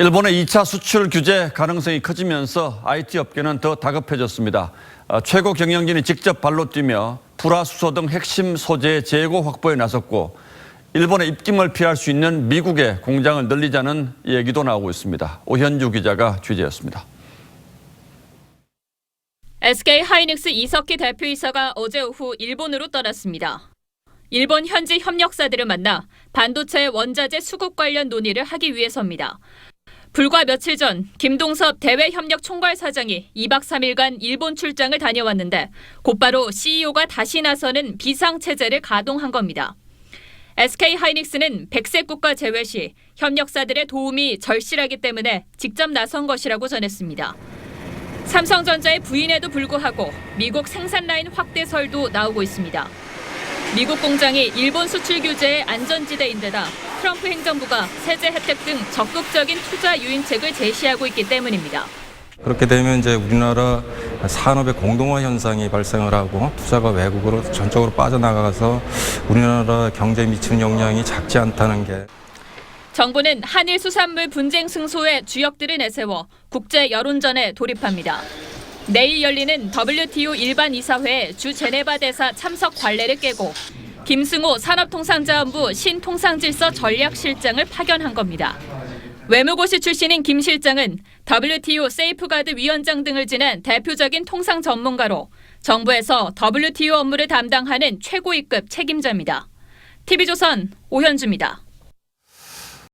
일본의 2차 수출 규제 가능성이 커지면서 IT 업계는 더 다급해졌습니다. 어, 최고 경영진이 직접 발로 뛰며 불화수소 등 핵심 소재의 재고 확보에 나섰고 일본의 입김을 피할 수 있는 미국의 공장을 늘리자는 얘기도 나오고 있습니다. 오현주 기자가 취재했습니다. SK 하이닉스 이석기 대표이사가 어제 오후 일본으로 떠났습니다. 일본 현지 협력사들을 만나 반도체 원자재 수급 관련 논의를 하기 위해서입니다. 불과 며칠 전 김동섭 대외협력 총괄 사장이 2박 3일간 일본 출장을 다녀왔는데 곧바로 CEO가 다시 나서는 비상체제를 가동한 겁니다. SK 하이닉스는 백색 국가 제외 시 협력사들의 도움이 절실하기 때문에 직접 나선 것이라고 전했습니다. 삼성전자의 부인에도 불구하고 미국 생산 라인 확대설도 나오고 있습니다. 미국 공장이 일본 수출 규제의 안전지대인데다 트럼프 행정부가 세제 혜택 등 적극적인 투자 유인책을 제시하고 있기 때문입니다. 그렇게 되면 이제 우리나라 산업의 공동화 현상이 발생을 하고 투자가 외국으로 전적으로 빠져나가서 우리나라 경제에 미치는 영향이 작지 않다는 게 정부는 한일 수산물 분쟁 승소의 주역들을 내세워 국제 여론전에 돌입합니다. 내일 열리는 WTO 일반 이사회 주 제네바 대사 참석 관례를 깨고 김승호 산업통상자원부 신통상질서 전략실장을 파견한 겁니다. 외무고시 출신인 김 실장은 WTO 세이프가드 위원장 등을 지낸 대표적인 통상 전문가로 정부에서 WTO 업무를 담당하는 최고위급 책임자입니다. TV조선 오현주입니다.